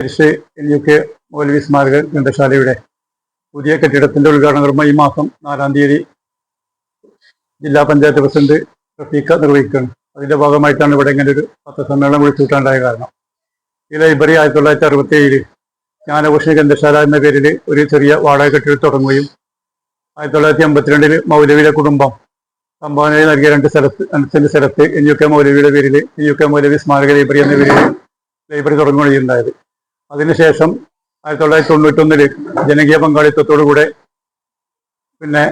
പരിഷ് U K മൗലവി സ്മാരക ഗ്രന്ഥശാലയുടെ പുതിയ കെട്ടിടത്തിന്റെ ഉദ്ഘാടന ഈ മാസം നാലാം തീയതി ജില്ലാ പഞ്ചായത്ത് പ്രസിഡന്റ് റഫീഖ നിർവഹിക്കുകയാണ് അതിന്റെ ഭാഗമായിട്ടാണ് ഇവിടെ ഇങ്ങനെ ഒരു പത്രസമ്മേളനം വിളിച്ചുകൂട്ടാണ്ടായ കാരണം. ഈ ലൈബ്രറി ആയിരത്തി തൊള്ളായിരത്തി അറുപത്തി ഏഴിൽ ജ്ഞാനഭൂഷണ ഗ്രന്ഥശാല എന്ന പേരിൽ ഒരു ചെറിയ വാടക കെട്ടിടം തുടങ്ങുകയും ആയിരത്തി തൊള്ളായിരത്തി അമ്പത്തിരണ്ടിൽ മൗലവിയുടെ കുടുംബം സംഭാവന നൽകിയ രണ്ട് സ്ഥലത്ത് സെന്റ് സ്ഥലത്ത് എൻ യു കെ മൗലവിയുടെ പേരിൽ എൻ യു കെ മൗലവി സ്മാരക ലൈബ്രറി എന്ന പേരിൽ ലൈബ്രറി തുടങ്ങുകയുണ്ടായത്. അതിനുശേഷം ആയിരത്തി തൊള്ളായിരത്തി തൊണ്ണൂറ്റൊന്നിൽ ജനകീയ പങ്കാളിത്തത്തോടു കൂടെ പിന്നെ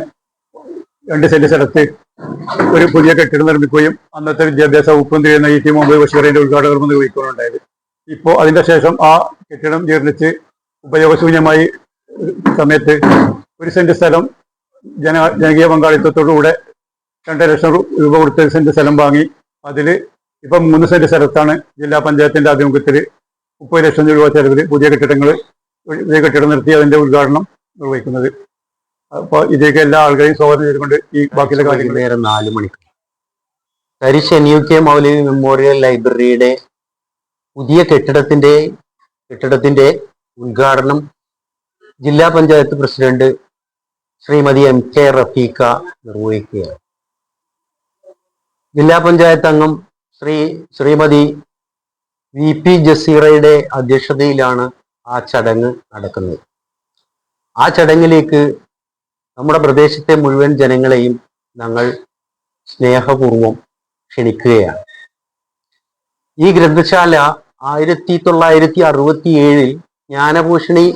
രണ്ട് സെന്റ് സ്ഥലത്ത് ഒരു പുതിയ കെട്ടിടം നിർമ്മിക്കുകയും അന്നത്തെ വിദ്യാഭ്യാസ വകുപ്പ് മന്ത്രി എന്ന ഇ ടി മുഹമ്മദ് ബഷീറിന്റെ ഉദ്ഘാടനം നിർവഹിക്കുകയുണ്ടായത്. ഇപ്പോൾ അതിന്റെ ശേഷം ആ കെട്ടിടം ജീർണിച്ച് ഉപയോഗശൂന്യമായി സമയത്ത് ഒരു സെന്റ് സ്ഥലം ജന ജനകീയ പങ്കാളിത്തത്തോടുകൂടെ രണ്ട് ലക്ഷം രൂപ കൊടുത്ത് സെന്റ് സ്ഥലം വാങ്ങി അതിൽ ഇപ്പം മൂന്ന് സെന്റ് സ്ഥലത്താണ് ജില്ലാ പഞ്ചായത്തിന്റെ ആഭിമുഖ്യത്തിൽ മുപ്പത് ലക്ഷം രൂപ ചെലവിൽ പുതിയ കെട്ടിടങ്ങൾ പുതിയ കെട്ടിടം നിർത്തി അതിന്റെ ഉദ്ഘാടനം നിർവഹിക്കുന്നത്. അപ്പോൾ ഇതിലേക്ക് എല്ലാ ആളുകളെയും സ്വാഗതം ചെയ്തുകൊണ്ട് ഈ ബാക്കിയുള്ള കാര്യങ്ങൾ നേരം നാല് മണിക്ക്. തരിശ് N U K Moulavi memorial ലൈബ്രറിയുടെ പുതിയ കെട്ടിടത്തിന്റെ കെട്ടിടത്തിന്റെ ഉദ്ഘാടനം ജില്ലാ panchayat president Shrimati M K Rafeeqa നിർവഹിക്കുകയാണ്. ജില്ലാ പഞ്ചായത്ത് അംഗം ശ്രീ ശ്രീമതി വി പി ജസീറയുടെ അധ്യക്ഷതയിലാണ് ആ ചടങ്ങ് നടക്കുന്നത്. ആ ചടങ്ങിലേക്ക് നമ്മുടെ പ്രദേശത്തെ മുഴുവൻ ജനങ്ങളെയും ഞങ്ങൾ സ്നേഹപൂർവം ക്ഷണിക്കുകയാണ്. ഈ ഗ്രന്ഥശാല ആയിരത്തി തൊള്ളായിരത്തി അറുപത്തി ഏഴിൽ ജ്ഞാനഭൂഷണി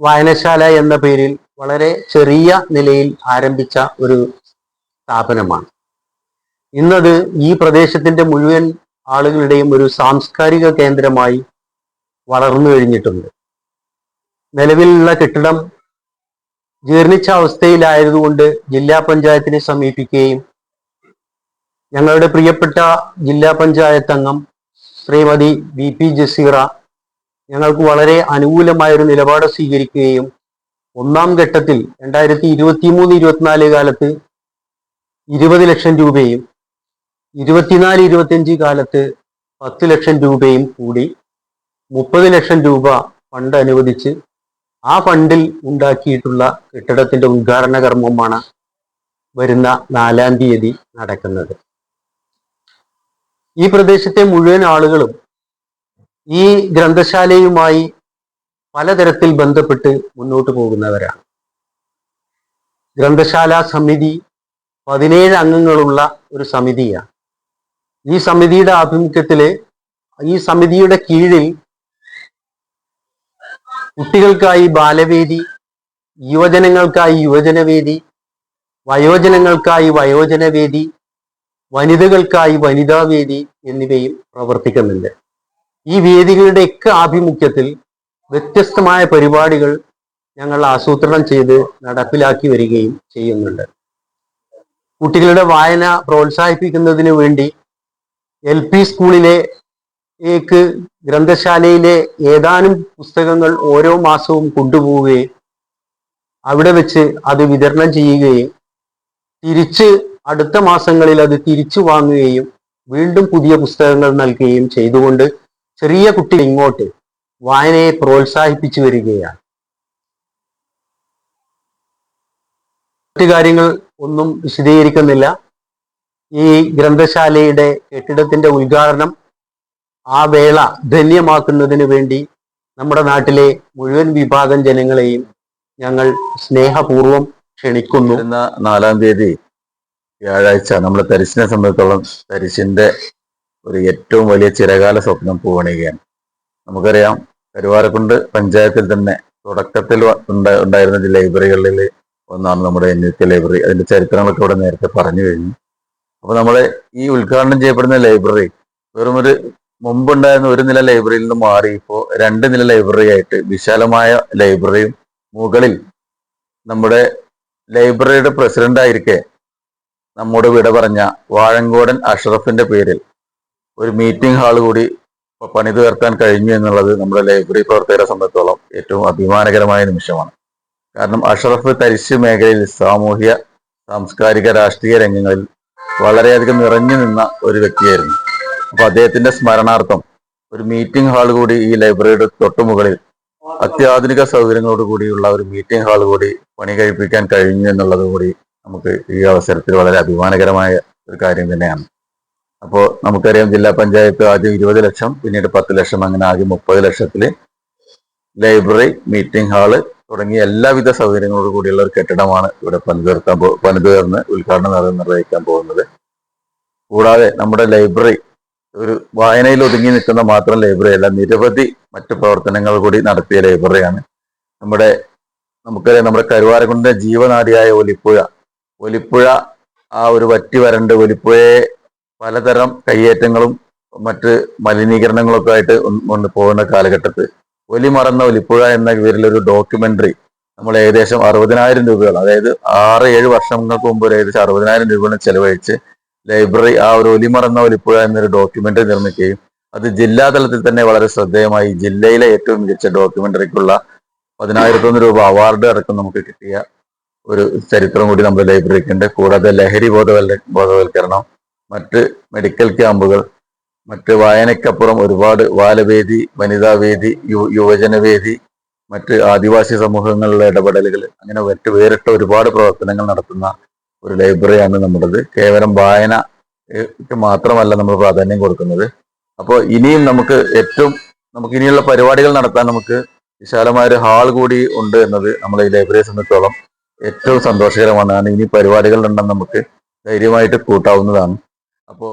വായനശാല എന്ന പേരിൽ വളരെ ചെറിയ നിലയിൽ ആരംഭിച്ച ഒരു സ്ഥാപനമാണ്. ഇന്നത് ഈ പ്രദേശത്തിന്റെ മുഴുവൻ ആളുകളുടെയും ഒരു സാംസ്കാരിക കേന്ദ്രമായി വളർന്നു കഴിഞ്ഞിട്ടുണ്ട്. നിലവിലുള്ള കെട്ടിടം ജീർണിച്ച അവസ്ഥയിലായതുകൊണ്ട് ജില്ലാ പഞ്ചായത്തിനെ സമീപിക്കുകയും ഞങ്ങളുടെ പ്രിയപ്പെട്ട ജില്ലാ പഞ്ചായത്ത് അംഗം ശ്രീമതി വി പി ജസീറ ഞങ്ങൾക്ക് വളരെ അനുകൂലമായൊരു നിലപാട് സ്വീകരിക്കുകയും ഒന്നാം ഘട്ടത്തിൽ രണ്ടായിരത്തി ഇരുപത്തി മൂന്ന് ഇരുപത്തിനാല് കാലത്ത് ഇരുപത് ലക്ഷം രൂപയും ഇരുപത്തിനാല് ഇരുപത്തിയഞ്ച് കാലത്ത് പത്ത് ലക്ഷം രൂപയും കൂടി മുപ്പത് ലക്ഷം രൂപ ഫണ്ട് അനുവദിച്ച് ആ ഫണ്ടിൽ ഉണ്ടാക്കിയിട്ടുള്ള കെട്ടിടത്തിന്റെ ഉദ്ഘാടന കർമ്മമാണ് വരുന്ന നാലാം തീയതി നടക്കുന്നത്. ഈ പ്രദേശത്തെ മുഴുവൻ ആളുകളും ഈ ഗ്രന്ഥശാലയുമായി പലതരത്തിൽ ബന്ധപ്പെട്ട് മുന്നോട്ട് പോകുന്നവരാണ്. ഗ്രന്ഥശാല സമിതി പതിനേഴ് അംഗങ്ങളുള്ള ഒരു സമിതിയാണ്. ഈ സമിതിയുടെ ആഭിമുഖ്യത്തിൽ ഈ സമിതിയുടെ കീഴിൽ കുട്ടികൾക്കായി ബാലവേദി യുവജനങ്ങൾക്കായി യുവജനവേദി വയോജനങ്ങൾക്കായി വയോജനവേദി വനിതകൾക്കായി വനിതാവേദി എന്നിവയും പ്രവർത്തിക്കുന്നുണ്ട്. ഈ വേദികളുടെ വേദികളുടെയൊക്കെ ആഭിമുഖ്യത്തിൽ വ്യത്യസ്തമായ പരിപാടികൾ ഞങ്ങൾ ആസൂത്രണം ചെയ്ത് നടപ്പിലാക്കി വരികയും ചെയ്യുന്നുണ്ട്. കുട്ടികളുടെ വായന പ്രോത്സാഹിപ്പിക്കുന്നതിന് വേണ്ടി എൽ പി സ്കൂളിലെ ഗ്രന്ഥശാലയിലെ ഏതാനും പുസ്തകങ്ങൾ ഓരോ മാസവും കൊണ്ടുപോവുകയും അവിടെ വെച്ച് അത് വിതരണം ചെയ്യുകയും തിരിച്ച് അടുത്ത മാസങ്ങളിൽ അത് തിരിച്ചു വാങ്ങുകയും വീണ്ടും പുതിയ പുസ്തകങ്ങൾ നൽകുകയും ചെയ്തുകൊണ്ട് ചെറിയ കുട്ടി ഇങ്ങോട്ട് വായനയെ പ്രോത്സാഹിപ്പിച്ചു വരികയാണ്. മറ്റു കാര്യങ്ങൾ ഒന്നും വിശദീകരിക്കുന്നില്ല. ഈ ഗ്രന്ഥശാലയുടെ കെട്ടിടത്തിന്റെ ഉദ്ഘാടനം ആ വേള ധന്യമാക്കുന്നതിന് വേണ്ടി നമ്മുടെ നാട്ടിലെ മുഴുവൻ വിഭാഗം ജനങ്ങളെയും ഞങ്ങൾ സ്നേഹപൂർവം ക്ഷണിക്കുന്നു. എന്ന നാലാം തീയതി വ്യാഴാഴ്ച നമ്മൾ തരിശിനെ സംബന്ധിച്ചോളം തരിശിന്റെ ഒരു ഏറ്റവും വലിയ ചിരകാല സ്വപ്നം പൂവണികയാണ് നമുക്കറിയാം കരുവാരക്കുണ്ട് പഞ്ചായത്തിൽ തന്നെ തുടക്കത്തിൽ ഉണ്ടായിരുന്ന ലൈബ്രറികളിൽ ഒന്നാണ് നമ്മുടെ എൻ ലൈബ്രറി. അതിന്റെ ചരിത്രങ്ങളൊക്കെ ഇവിടെ നേരത്തെ പറഞ്ഞു കഴിഞ്ഞു. അപ്പൊ നമ്മളെ ഈ ഉദ്ഘാടനം ചെയ്യപ്പെടുന്ന ലൈബ്രറി വെറും ഒരു മുമ്പുണ്ടായിരുന്ന ഒരു നില ലൈബ്രറിയിൽ നിന്ന് മാറി ഇപ്പോൾ രണ്ട് നില ലൈബ്രറി ആയിട്ട് വിശാലമായ ലൈബ്രറിയും മുകളിൽ നമ്മുടെ ലൈബ്രറിയുടെ പ്രസിഡന്റ് ആയിരിക്കെ നമ്മോട് വിട പറഞ്ഞ വാഴങ്കോടൻ അഷറഫിന്റെ പേരിൽ ഒരു മീറ്റിംഗ് ഹാൾ കൂടി പണിതുയർത്താൻ പണിതു തീർക്കാൻ കഴിഞ്ഞു എന്നുള്ളത് നമ്മുടെ ലൈബ്രറി പ്രവർത്തകരെ സംബന്ധിച്ചോളം ഏറ്റവും അഭിമാനകരമായ നിമിഷമാണ്. കാരണം അഷറഫ് തരിശ് മേഖലയിൽ സാമൂഹ്യ സാംസ്കാരിക രാഷ്ട്രീയ രംഗങ്ങളിൽ വളരെയധികം നിറഞ്ഞു നിന്ന ഒരു വ്യക്തിയായിരുന്നു. അപ്പൊ അദ്ദേഹത്തിന്റെ സ്മരണാർത്ഥം ഒരു മീറ്റിംഗ് ഹാൾ കൂടി ഈ ലൈബ്രറിയുടെ തൊട്ടുമുകളിൽ അത്യാധുനിക സൗകര്യങ്ങളോട് കൂടിയുള്ള ഒരു മീറ്റിംഗ് ഹാൾ കൂടി പണി കഴിപ്പിക്കാൻ കഴിഞ്ഞു എന്നുള്ളത് കൂടി നമുക്ക് ഈ അവസരത്തിൽ വളരെ അഭിമാനകരമായ ഒരു കാര്യം തന്നെയാണ്. അപ്പോൾ നമുക്കറിയാം ജില്ലാ പഞ്ചായത്ത് ആദ്യം ഇരുപത് ലക്ഷം പിന്നീട് പത്ത് ലക്ഷം അങ്ങനെ ആദ്യം മുപ്പത് ലക്ഷത്തിൽ ലൈബ്രറി മീറ്റിംഗ് ഹാൾ തുടങ്ങിയ എല്ലാവിധ സൗകര്യങ്ങളോട് കൂടിയുള്ള ഒരു കെട്ടിടമാണ് ഇവിടെ പണിതീർക്കാൻ പോ പണിതീർന്ന് ഉദ്ഘാടനം നിർവഹിക്കാൻ പോകുന്നത്. കൂടാതെ നമ്മുടെ ലൈബ്രറി ഒരു വായനയിൽ ഒതുങ്ങി നിൽക്കുന്ന മാത്രം ലൈബ്രറി അല്ല നിരവധി മറ്റു പ്രവർത്തനങ്ങൾ കൂടി നടത്തിയ ലൈബ്രറിയാണ്. നമ്മുടെ നമുക്കറിയാം നമ്മുടെ കരുവാരക്കുണ്ടിന്റെ ജീവനാടിയായ ഒലിപ്പുഴ. ഒലിപ്പുഴ ആ ഒരു വറ്റി വരണ്ട് ഒലിപ്പുഴയെ പലതരം കയ്യേറ്റങ്ങളും മറ്റ് മലിനീകരണങ്ങളൊക്കെ ആയിട്ട് കൊണ്ട് പോകുന്ന കാലഘട്ടത്ത് ഒലി മറന്ന ഒലിപ്പുഴ എന്ന ഒരു ഡോക്യുമെന്ററി നമ്മൾ ഏകദേശം അറുപതിനായിരം രൂപകൾ അതായത് ആറ് ഏഴ് വർഷങ്ങൾക്ക് മുമ്പ് ഒരു ഏകദേശം അറുപതിനായിരം രൂപയോളം ചെലവഴിച്ച് ലൈബ്രറി ആ ഒരു ഒലി മറന്ന ഒലിപ്പുഴ എന്നൊരു ഡോക്യുമെന്ററി നിർമ്മിക്കുകയും അത് ജില്ലാ തലത്തിൽ തന്നെ വളരെ ശ്രദ്ധേയമായി ജില്ലയിലെ ഏറ്റവും മികച്ച ഡോക്യുമെന്ററിക്കുള്ള പതിനായിരത്തൊന്ന് രൂപ അവാർഡ് അടക്കം നമുക്ക് കിട്ടിയ ഒരു ചരിത്രം കൂടി നമ്മുടെ ലൈബ്രറിക്കുണ്ട് കൂടാതെ ലഹരി ബോധവൽ ബോധവൽക്കരണം മറ്റ് മെഡിക്കൽ ക്യാമ്പുകൾ മറ്റ് വായനയ്ക്കപ്പുറം ഒരുപാട് ബാലവേദി വനിതാവേദി യു യുവജനവേദി മറ്റ് ആദിവാസി സമൂഹങ്ങളിലെ ഇടപെടലുകൾ അങ്ങനെ മറ്റ് വേറിട്ട ഒരുപാട് പ്രവർത്തനങ്ങൾ നടത്തുന്ന ഒരു ലൈബ്രറിയാണ് നമ്മുടേത്. കേവലം വായന മാത്രമല്ല നമ്മൾ പ്രാധാന്യം കൊടുക്കുന്നത്. അപ്പോൾ ഇനിയും നമുക്ക് ഏറ്റവും നമുക്ക് ഇനിയുള്ള പരിപാടികൾ നടത്താൻ നമുക്ക് വിശാലമായ ഒരു ഹാൾ കൂടി ഉണ്ട് എന്നത് നമ്മളെ ഈ ലൈബ്രറിയെ സംബന്ധിച്ചോളം ഏറ്റവും സന്തോഷകരമാണ്. ഇനി പരിപാടികൾ ഉണ്ടെന്ന് നമുക്ക് ധൈര്യമായിട്ട് കൂട്ടാവുന്നതാണ്. അപ്പോൾ